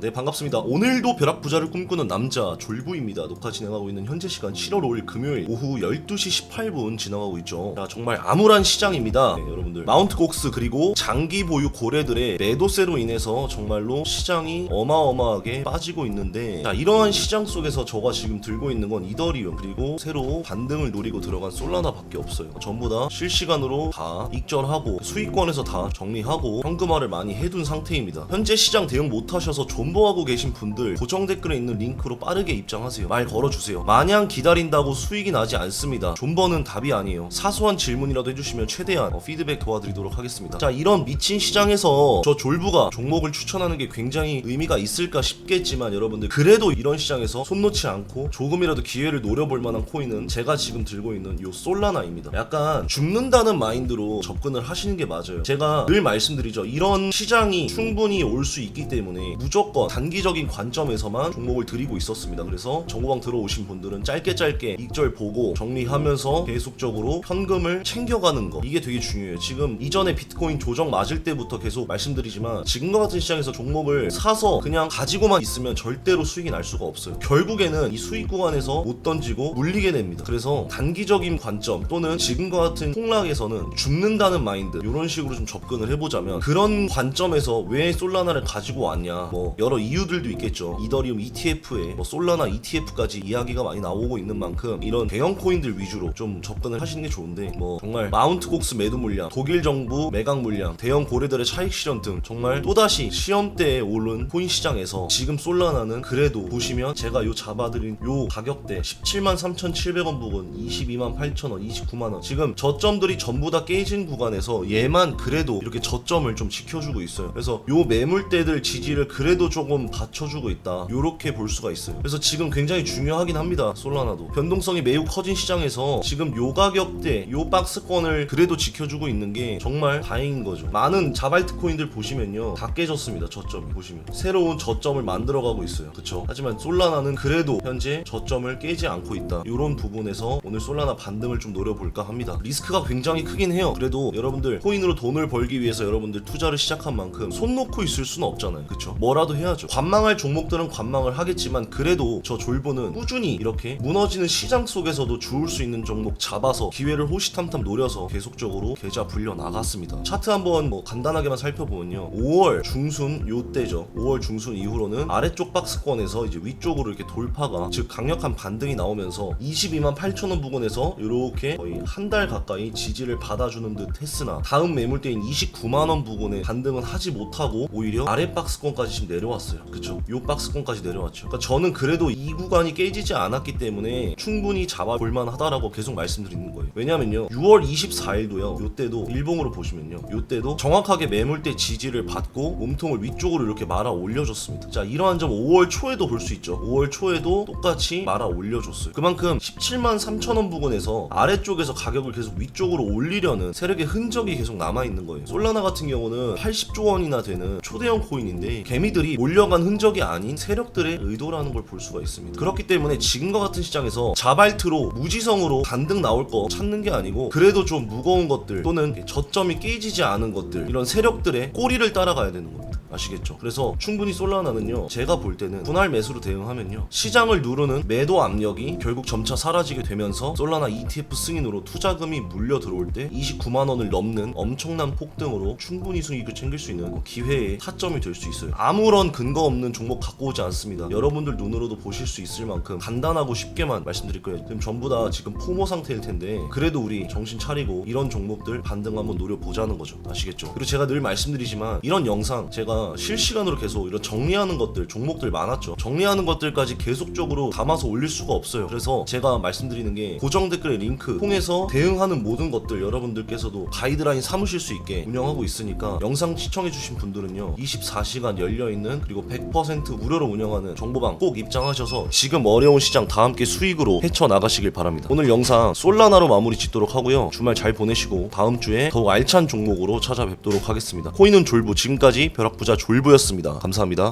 네 반갑습니다. 오늘도 벼락부자를 꿈꾸는 남자 졸부입니다. 녹화 진행하고 있는 현재 시간 7월 5일 금요일 오후 12시 18분 지나가고 있죠. 자, 정말 암울한 시장입니다. 네, 여러분들 마운트 곡스 그리고 장기 보유 고래들의 매도세로 인해서 정말로 시장이 어마어마하게 빠지고 있는데 자, 이러한 시장 속에서 저가 지금 들고 있는 건 이더리움 그리고 새로 반등을 노리고 들어간 솔라나밖에 없어요. 전부 다 실시간으로 다 익절하고 수익권에서 다 정리하고 현금화를 많이 해둔 상태입니다. 현재 시장 대응 못하셔서 존버하고 계신 분들 고정 댓글에 있는 링크로 빠르게 입장하세요. 말 걸어주세요. 마냥 기다린다고 수익이 나지 않습니다. 존버는 답이 아니에요. 사소한 질문이라도 해주시면 최대한 어, 피드백 도와드리도록 하겠습니다. 자 이런 미친 시장에서 저 졸부가 종목을 추천하는 게 굉장히 의미가 있을까 싶겠지만 여러분들 그래도 이런 시장에서 손 놓지 않고 조금이라도 기회를 노려볼 만한 코인은 제가 지금 들고 있는 요 솔라나입니다. 약간 죽는다는 마인드로 접근을 하시는 게 맞아요. 제가 늘 말씀드리죠. 이런 시장이 충분히 올 수 있기 때문에 무조건 단기적인 관점에서만 종목을 드리고 있었습니다. 그래서 정보방 들어오신 분들은 짧게 짧게 익절 보고 정리하면서 계속적으로 현금을 챙겨가는 거 이게 되게 중요해요. 지금 이전에 비트코인 조정 맞을 때부터 계속 말씀드리지만 지금과 같은 시장에서 종목을 사서 그냥 가지고만 있으면 절대로 수익이 날 수가 없어요. 결국에는 이 수익 구간에서 못 던지고 물리게 됩니다. 그래서 단기적인 관점 또는 지금과 같은 폭락에서는 죽는다는 마인드 이런 식으로 좀 접근을 해보자면 그런 관점에서 왜 솔라나를 가지고 왔냐 뭐 여러 이유들도 있겠죠. 이더리움 ETF에 뭐 솔라나 ETF까지 이야기가 많이 나오고 있는 만큼 이런 대형 코인들 위주로 좀 접근을 하시는 게 좋은데 뭐 정말 마운트 곡스 매도 물량, 독일 정부 매각 물량, 대형 고래들의 차익 실현 등 정말 또다시 시험대에 오른 코인 시장에서 지금 솔라나는 그래도 보시면 제가 요 잡아드린 요 가격대 17만 3,700원 부근 22만 8천원, 29만 원 지금 저점들이 전부 다 깨진 구간에서 얘만 그래도 이렇게 저점을 좀 지켜주고 있어요. 그래서 요 매물대들 지지를 그래도 조금 받쳐주고 있다. 요렇게 볼 수가 있어요. 그래서 지금 굉장히 중요하긴 합니다. 솔라나도 변동성이 매우 커진 시장에서 지금 요 가격대, 요 박스권을 그래도 지켜주고 있는 게 정말 다행인 거죠. 많은 자발트 코인들 보시면요 다 깨졌습니다. 저점이 보시면 새로운 저점을 만들어가고 있어요. 그쵸? 하지만 솔라나는 그래도 현재 저점을 깨지 않고 있다. 요런 부분에서 오늘 솔라나 반등을 좀 노려볼까 합니다. 리스크가 굉장히 크긴 해요. 그래도 여러분들 코인으로 돈을 벌기 위해서 여러분들 투자를 시작한 만큼 손 놓고 있을 수는 없잖아요. 그쵸? 뭐라도 해야 죠. 관망할 종목들은 관망을 하겠지만 그래도 저 졸보는 꾸준히 이렇게 무너지는 시장 속에서도 주울 수 있는 종목 잡아서 기회를 호시탐탐 노려서 계속적으로 계좌 불려 나갔습니다. 차트 한번 뭐 간단하게만 살펴보면요. 5월 중순 요때죠. 5월 중순 이후로는 아래쪽 박스권에서 이제 위쪽으로 이렇게 돌파가 즉 강력한 반등이 나오면서 22만 8천 원 부근에서 이렇게 거의 한 달 가까이 지지를 받아주는 듯 했으나 다음 매물대인 29만 원 부근에 반등은 하지 못하고 오히려 아래 박스권까지 지금 내려왔 어요. 그쵸? 요 박스권까지 내려왔죠. 그러니까 저는 그래도 이 구간이 깨지지 않았기 때문에 충분히 잡아볼 만하다라고 계속 말씀드리는 거예요. 왜냐면요. 6월 24일도요. 요때도 일봉으로 보시면요. 요때도 정확하게 매물대 지지를 받고 몸통을 위쪽으로 이렇게 말아 올려줬습니다. 자, 이러한 점 5월 초에도 볼 수 있죠. 5월 초에도 똑같이 말아 올려줬어요. 그만큼 17만 3천 원 부근에서 아래쪽에서 가격을 계속 위쪽으로 올리려는 세력의 흔적이 계속 남아 있는 거예요. 솔라나 같은 경우는 80조 원이나 되는 초대형 코인인데 개미들이 몰려간 흔적이 아닌 세력들의 의도라는 걸 볼 수가 있습니다. 그렇기 때문에 지금과 같은 시장에서 자발트로 무지성으로 반등 나올 거 찾는 게 아니고 그래도 좀 무거운 것들 또는 저점이 깨지지 않은 것들 이런 세력들의 꼬리를 따라가야 되는 겁니다. 아시겠죠? 그래서 충분히 솔라나는요 제가 볼 때는 분할 매수로 대응하면요 시장을 누르는 매도 압력이 결국 점차 사라지게 되면서 솔라나 ETF 승인으로 투자금이 물려 들어올 때 29만 원을 넘는 엄청난 폭등으로 충분히 수익을 챙길 수 있는 기회의 타점이 될 수 있어요 아무런 근거 없는 종목 갖고 오지 않습니다 여러분들 눈으로도 보실 수 있을 만큼 간단하고 쉽게만 말씀드릴 거예요 지금 전부 다 지금 포모 상태일 텐데 그래도 우리 정신 차리고 이런 종목들 반등 한번 노려보자는 거죠 아시겠죠? 그리고 제가 늘 말씀드리지만 이런 영상 제가 실시간으로 계속 이런 정리하는 것들 종목들 많았죠. 정리하는 것들까지 계속적으로 담아서 올릴 수가 없어요. 그래서 제가 말씀드리는 게 고정 댓글의 링크 통해서 대응하는 모든 것들 여러분들께서도 가이드라인 삼으실 수 있게 운영하고 있으니까 영상 시청해주신 분들은요 24시간 열려있는 그리고 100% 무료로 운영하는 정보방 꼭 입장하셔서 지금 어려운 시장 다 함께 수익으로 헤쳐나가시길 바랍니다. 오늘 영상 솔라나로 마무리 짓도록 하고요. 주말 잘 보내시고 다음 주에 더욱 알찬 종목으로 찾아뵙도록 하겠습니다. 코인은 졸부. 지금까지 벼락 부자 졸부였습니다. 감사합니다